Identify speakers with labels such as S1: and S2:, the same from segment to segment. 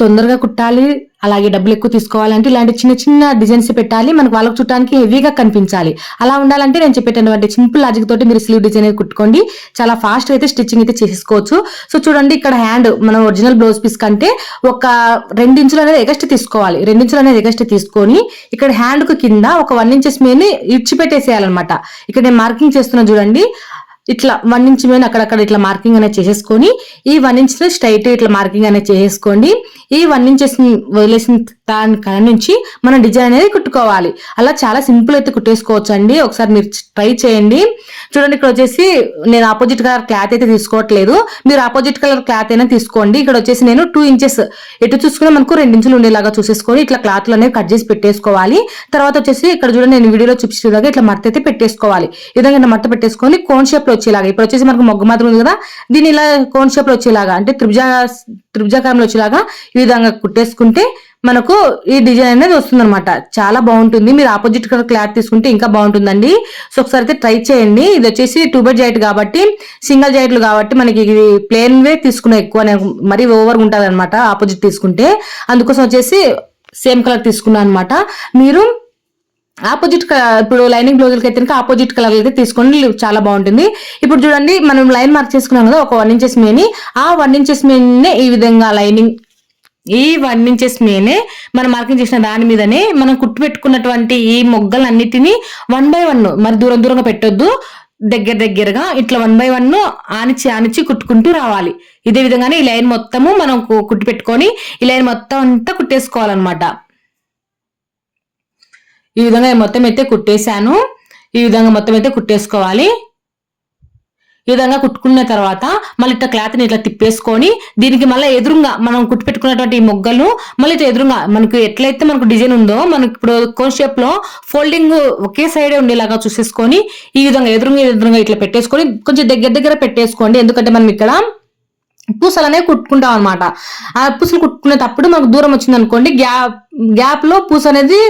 S1: తొందరగా కుట్టాలి అలాగే డబ్బులు ఎక్కువ తీసుకోవాలంటే ఇలాంటి చిన్న చిన్న డిజైన్స్ పెట్టాలి. మనకు వాళ్ళకు చుట్టానికి హెవీగా కనిపించాలి. అలా ఉండాలంటే నేను చెప్పేటటువంటి సింపుల్ లాజిక్ తోటి మీరు స్లీవ్ డిజైన్ అయితే కుట్టుకోండి. చాలా ఫాస్ట్ అయితే స్టిచ్చింగ్ అయితే చేసుకోవచ్చు సో చూడండి ఇక్కడ హ్యాండ్ మనం ఒరిజినల్ బ్లౌజ్ పీస్ కంటే ఒక రెండించులు అనేది ఎగస్ట్ తీసుకోవాలి. రెండించులు అనేది ఎగస్ట్ తీసుకొని ఇక్కడ హ్యాండ్కు కింద ఒక వన్ ఇంచెస్ మీద ఇడ్చి పెట్టేసేయాలన్నమాట ఇక్కడ నేను మార్కింగ్ చేస్తున్నా చూడండి. ఇట్లా వన్ ఇంచ్ మీద అక్కడక్కడ ఇట్లా మార్కింగ్ అనేది చేసేసుకొని ఈ వన్ ఇంచ్ స్ట్రైట్ ఇట్లా మార్కింగ్ అనేది చేసేసుకోండి. ఈ వన్ ఇంచెస్ వదిలేసిన దాని కాడ నుంచి మనం డిజైన్ అనేది కుట్టుకోవాలి. అలా చాలా సింపుల్ అయితే కుట్టేసుకోవచ్చు అండి ఒకసారి మీరు ట్రై చేయండి. చూడండి ఇక్కడ వచ్చేసి నేను ఆపోజిట్ కలర్ క్లాత్ అయితే తీసుకోవట్లేదు. మీరు ఆపోజిట్ కలర్ క్లాత్ అయినా తీసుకోండి. ఇక్కడ వచ్చేసి నేను టూ ఇంచెస్ ఎటు చూసుకున్నా మనకు రెండు ఇంచులు ఉండేలాగా చూసేసుకొని ఇట్లా క్లాత్లు అనేవి కట్ చేసి పెట్టేసుకోవాలి. తర్వాత వచ్చేసి ఇక్కడ చూడండి నేను వీడియోలో చూపించేలాగా ఇట్లా మడత అయితే పెట్టేసుకోవాలి. ఈ విధంగా ఇట్లా మడత పెట్టేసుకొని కోన్ షేప్లో వచ్చేలాగా ఇప్పుడు వచ్చేసి మనకు మొగ్గు మాత్రం ఉంది కదా దీన్ని ఇలా కోన్ షేప్లో వచ్చేలాగా అంటే త్రిభుజ త్రిభుజాకారంలో వచ్చేలాగా ఈ విధంగా కుట్టేసుకుంటే మనకు ఈ డిజైన్ అనేది వస్తుంది అనమాట చాలా బాగుంటుంది. మీరు ఆపోజిట్ కలర్ క్లాత్ తీసుకుంటే ఇంకా బాగుంటుందండి. సో ఒకసారి అయితే ట్రై చేయండి. ఇది వచ్చేసి టూ బెడ్ జాయిట్ కాబట్టి సింగిల్ జాయిట్లు కాబట్టి మనకి ఇది ప్లేన్ వే తీసుకునే ఎక్కువ మరీ ఓవర్ ఉంటుంది అనమాట ఆపోజిట్ తీసుకుంటే. అందుకోసం వచ్చేసి సేమ్ కలర్ తీసుకున్నాను అనమాట మీరు ఆపోజిట్ ఇప్పుడు లైనింగ్ బ్లౌజులకి అయితే ఆపోజిట్ కలర్ అయితే తీసుకోండి. చాలా బాగుంటుంది. ఇప్పుడు చూడండి మనం లైన్ మార్క్ చేసుకున్నాం కదా ఒక వన్ ఇంచెస్ మేని. ఆ వన్ ఇంచెస్ మేనే ఈ విధంగా లైనింగ్ ఈ వన్ ఇంచెస్ మీనే మనం మార్కింగ్ చేసిన దాని మీదనే మనం కుట్టు పెట్టుకున్నటువంటి ఈ మొగ్గలన్నిటినీ వన్ బై వన్ మరి దూరం దూరంగా పెట్టొద్దు. దగ్గర దగ్గరగా ఇట్లా వన్ బై వన్ ఆనిచి ఆనిచి కుట్టుకుంటూ రావాలి. ఇదే విధంగానే ఈ లైన్ మొత్తము మనం కు- కుట్టు పెట్టుకొని ఈ లైన్ మొత్తం అంతా కుట్టేసుకోవాలన్నమాట. ఈ విధంగా మొత్తం అయితే కుట్టేశాను. ఈ విధంగా మొత్తం అయితే కుట్టేసుకోవాలి. ఈ విధంగా కుట్టుకున్న తర్వాత మళ్ళీ ఇట్లా క్లాత్ని ఇట్లా తిప్పేసుకొని దీనికి మళ్ళీ ఎదురుగా మనం కుట్టు పెట్టుకున్నటువంటి ఈ మొగ్గలు మళ్ళీ ఇట్లా ఎదురుగా మనకు ఎట్లయితే మనకు డిజైన్ ఉందో మనకి ఇప్పుడు కోన్ షేప్లో ఫోల్డింగ్ ఒకే సైడే ఉండేలాగా చూసేసుకొని ఈ విధంగా ఎదురుగా ఎదురుగా ఇట్లా పెట్టేసుకొని కొంచెం దగ్గర దగ్గర పెట్టేసుకోండి. ఎందుకంటే మనం ఇక్కడ పూసలు అనేవి కుట్టుకుంటాం అనమాట ఆ పూసలు కుట్టుకునేటప్పుడు మనకు దూరం వచ్చింది అనుకోండి గ్యాప్ గ్యాప్లో పూస అనేది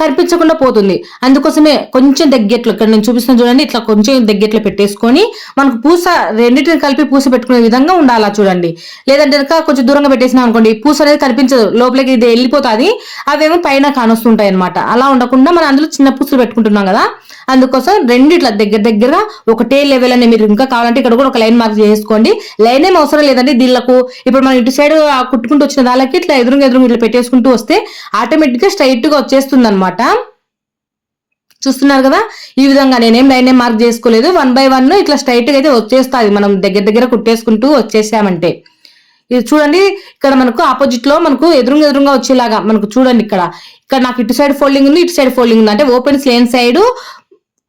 S1: కనిపించకుండా పోతుంది. అందుకోసమే కొంచెం దగ్గట్లు ఇక్కడ నేను చూపిస్తాను చూడండి ఇట్లా కొంచెం దగ్గట్లు పెట్టేసుకొని మనకు పూస రెండింటిని కలిపి పూస పెట్టుకునే విధంగా ఉండాలా చూడండి. లేదంటే కనుక కొంచెం దూరంగా పెట్టేసినా అనుకోండి పూస అనేది కనిపించదు. లోపలికి ఇది వెళ్ళిపోతుంది అవేమో పైన కానొస్తుంటాయి అనమాట అలా ఉండకుండా మనం అందులో చిన్న పూసలు పెట్టుకుంటున్నాం కదా అందుకోసం రెండు ఇట్లా దగ్గర దగ్గర ఒకటే లెవెల్ అనే మీరు ఇంకా కావాలంటే ఇక్కడ కూడా ఒక లైన్ మార్క్ చేసుకోండి. లైన్ ఏం అవసరం లేదండి. దీళ్ళకు ఇప్పుడు మనం ఇటు సైడ్ కుట్టుకుంటూ వచ్చిన దానికి ఇట్లా ఎదురుగా ఎదురుగా ఇట్లా పెట్టేసుకుంటూ వస్తే ఆటోమేటిక్గా వచ్చేస్తుంది అనమాట చూస్తున్నారు కదా? ఈ విధంగా నేనేం లైన్ ఏం మార్క్ చేసుకోలేదు. వన్ బై వన్ ఇట్లా స్ట్రైట్గా అయితే వచ్చేస్తుంది. మనం దగ్గర దగ్గర కుట్టేసుకుంటూ వచ్చేసామంటే. ఇది చూడండి ఇక్కడ మనకు ఆపోజిట్లో మనకు ఎదురుగా ఎదురుగా వచ్చేలాగా మనకు చూడండి ఇక్కడ. ఇక్కడ నాకు ఇటు సైడ్ ఫోల్డింగ్ ఉంది ఇటు సైడ్ ఫోల్డింగ్ ఉంది. అంటే ఓపెన్ స్లేన్ సైడ్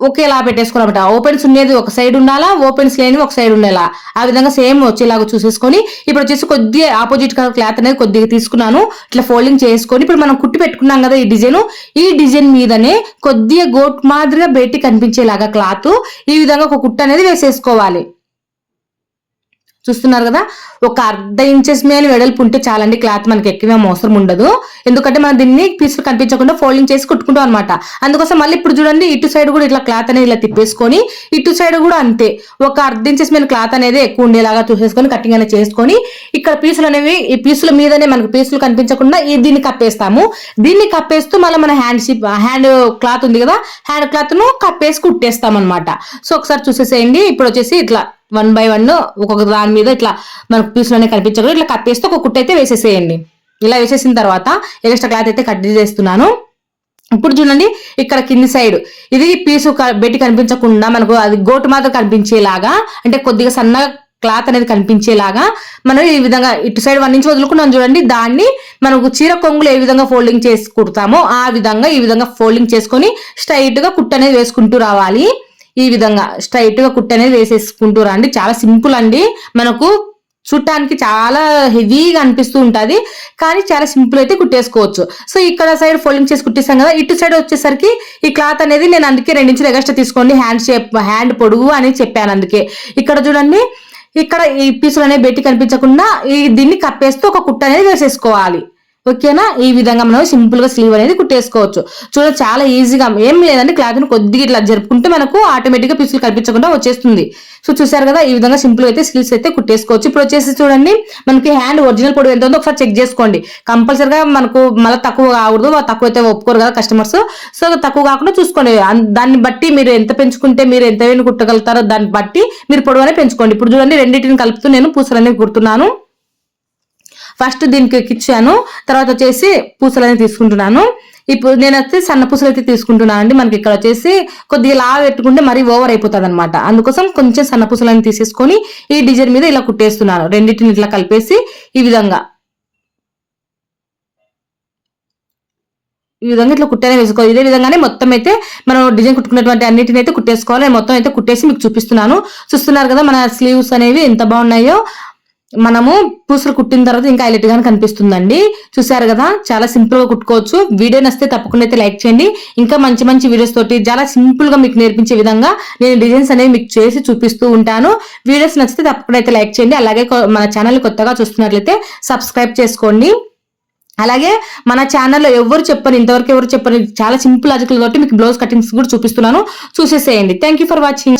S1: ఒకేలా పెట్టేసుకోవాలన్నమాట. ఓపెన్స్ ఉండేది ఒక సైడ్ ఉండాలా ఓపెన్స్ లేని ఒక సైడ్ ఉండేలా. ఆ విధంగా సేమ్ వచ్చేలాగా చూసేసుకొని ఇప్పుడు వచ్చేసి కొద్దిగా ఆపోజిట్ కలర్ క్లాత్ అనేది కొద్దిగా తీసుకున్నాను. ఇట్లా ఫోల్డింగ్ చేసుకొని ఇప్పుడు మనం కుట్టి పెట్టుకున్నాం కదా ఈ డిజైన్ ఈ డిజైన్ మీదనే కొద్దిగా గోట్ మాదిరిగా బయటికి కనిపించేలాగా క్లాత్ ఈ విధంగా ఒక కుట్టు అనేది వేసేసుకోవాలి. చూస్తున్నారు కదా? ఒక అర్ధ ఇంచెస్ మీద వెడల్పు ఉంటే చాలండి క్లాత్ మనకి ఎక్కువ అవసరం ఉండదు. ఎందుకంటే మనం దీన్ని పీసులు కనిపించకుండా ఫోల్డింగ్ చేసి కుట్టుకుంటాం అనమాట అందుకోసం మళ్ళీ ఇప్పుడు చూడండి ఇటు సైడ్ కూడా ఇట్లా క్లాత్ అనేది ఇలా తిప్పేసుకొని ఇటు సైడ్ కూడా అంతే. ఒక అర్ధ ఇంచెస్ మీద క్లాత్ అనేది ఎక్కువ ఉండేలాగా చూసేసుకొని కటింగ్ అనేది చేసుకొని ఇక్కడ పీసులు అనేవి ఈ పీసుల మీదనే మనకు పీసులు కనిపించకుండా ఈ దీన్ని కప్పేస్తాము. దీన్ని కప్పేస్తూ మళ్ళీ మన హ్యాండ్ షిప్ హ్యాండ్ క్లాత్ ఉంది కదా హ్యాండ్ క్లాత్ను కప్పేసి కుట్టేస్తాం అనమాట సో ఒకసారి చూసేసేయండి. ఇప్పుడు వచ్చేసి ఇట్లా వన్ బై వన్ ఒక్కొక్క దాని మీద ఇట్లా మనకు పీసులోనే అనేవి కనిపించకుండా ఇట్లా కప్పేస్తే ఒక కుట్టు అయితే వేసేసేయండి. ఇలా వేసేసిన తర్వాత ఎక్స్ట్రా క్లాత్ అయితే కట్ చేస్తున్నాను. ఇప్పుడు చూడండి ఇక్కడ కింది సైడ్ ఇది పీసు క- బెట్టి కనిపించకుండా మనకు అది గోటు మాత్రం కనిపించేలాగా అంటే కొద్దిగా సన్న క్లాత్ అనేది కనిపించేలాగా మనం ఈ విధంగా ఇటు సైడ్ వన్ ఇంచ్ వదులుకున్నాం చూడండి. దాన్ని మనకు చీర కొంగులు ఏ విధంగా ఫోల్డింగ్ చేసి కుడతామో ఆ విధంగా ఈ విధంగా ఫోల్డింగ్ చేసుకొని స్ట్రైట్గా కుట్టు అనేది వేసుకుంటూ రావాలి. ఈ విధంగా స్ట్రైట్గా కుట్టు అనేది వేసేసుకుంటూ రండి చాలా సింపుల్ అండి. మనకు చూడటానికి చాలా హెవీగా అనిపిస్తూ ఉంటుంది. కానీ చాలా సింపుల్ అయితే కుట్టేసుకోవచ్చు. సో ఇక్కడ సైడ్ ఫోల్డింగ్ చేసి కుట్టేసాం కదా ఇటు సైడ్ వచ్చేసరికి ఈ క్లాత్ అనేది నేను అందుకే రెండించులు ఎగస్ట్రా తీసుకోండి. హ్యాండ్ షేప్ హ్యాండ్ పొడుగు అని చెప్పాను అందుకే. ఇక్కడ చూడండి ఇక్కడ ఈ పీసులు అనేవి బయటికి కనిపించకుండా ఈ దీన్ని కప్పేస్తూ ఒక కుట్ట అనేది వేసేసుకోవాలి. ఓకేనా? ఈ విధంగా మనం సింపుల్గా స్లీవ్ అనేది కుట్టేసుకోవచ్చు. చూడ చాలా ఈజీగా ఏం లేదండి. క్లాత్ను కొద్దిగా ఇట్లా జరుపుకుంటే మనకు ఆటోమేటిక్గా పీసులు కనిపించకుండా వచ్చేస్తుంది. సో చూసారు కదా ఈ విధంగా సింపుల్ అయితే స్కిల్స్ అయితే కుట్టేసుకోవచ్చు. ఇప్పుడు వచ్చేసి చూడండి మనకి హ్యాండ్ ఒరిజినల్ పొడవు ఎంత ఉందో ఒకసారి చెక్ చేసుకోండి. కంపల్సరిగా మనకు మళ్ళీ తక్కువ కాకూడదు. తక్కువ అయితే ఒప్పుకోరు కదా కస్టమర్స్. సో తక్కువ కాకుండా చూసుకోండి. దాన్ని బట్టి మీరు ఎంత పెంచుకుంటే మీరు ఎంత కుట్టగలుగుతారో దాన్ని బట్టి మీరు పొడవు పెంచుకోండి. ఇప్పుడు చూడండి రెండింటిని కలుపుతూ నేను పూసలు అనేవి కుడుతున్నాను. ఫస్ట్ దీనికి ఎక్కిచ్చాను తర్వాత వచ్చేసి పూసలు అనేది తీసుకుంటున్నాను. ఇప్పుడు నేను అయితే సన్న పూసలు అయితే తీసుకుంటున్నాను అండి. మనకి ఇక్కడ వచ్చేసి కొద్దిగా లావ పెట్టుకుంటే మరీ ఓవర్ అయిపోతుంది అనమాట అందుకోసం కొంచెం సన్న పూసలని తీసేసుకొని ఈ డిజైన్ మీద ఇలా కుట్టేస్తున్నాను. రెండింటిని ఇట్లా కలిపేసి ఈ విధంగా. ఈ విధంగా ఇట్లా కుట్టేనే వేసుకోవాలి. ఇదే విధంగానే మొత్తం అయితే మనం డిజైన్ కుట్టుకున్నటువంటి అన్నిటిని అయితే కుట్టేసుకోవాలి. నేను మొత్తం అయితే కుట్టేసి మీకు చూపిస్తున్నాను. చూస్తున్నారు కదా మన స్లీవ్స్ అనేవి ఎంత బాగున్నాయో. మనము పూసలు కుట్టిన తర్వాత ఇంకా హైలైట్ గానే కనిపిస్తుందండి. చూసారు కదా? చాలా సింపుల్గా కుట్టుకోవచ్చు. వీడియో నస్తే తప్పకుండా అయితే లైక్ చేయండి. ఇంకా మంచి మంచి వీడియోస్ తోటి చాలా సింపుల్గా మీకు నేర్పించే విధంగా నేను డిజైన్స్ అనేవి మీకు చేసి చూపిస్తూ ఉంటాను. వీడియోస్ నచ్చితే తప్పకుండా అయితే లైక్ చేయండి. అలాగే కొ- మన ఛానల్ కొత్తగా చూస్తున్నట్లయితే సబ్స్క్రైబ్ చేసుకోండి. అలాగే మన ఛానల్లో ఎవరు చెప్పని ఇంతవరకు ఎవరు చెప్పని చాలా సింపుల్ లాజికల్ తోటి మీకు బ్లౌజ్ కటింగ్స్ కూడా చూపిస్తున్నాను. చూసేసేయండి. Thank you for watching.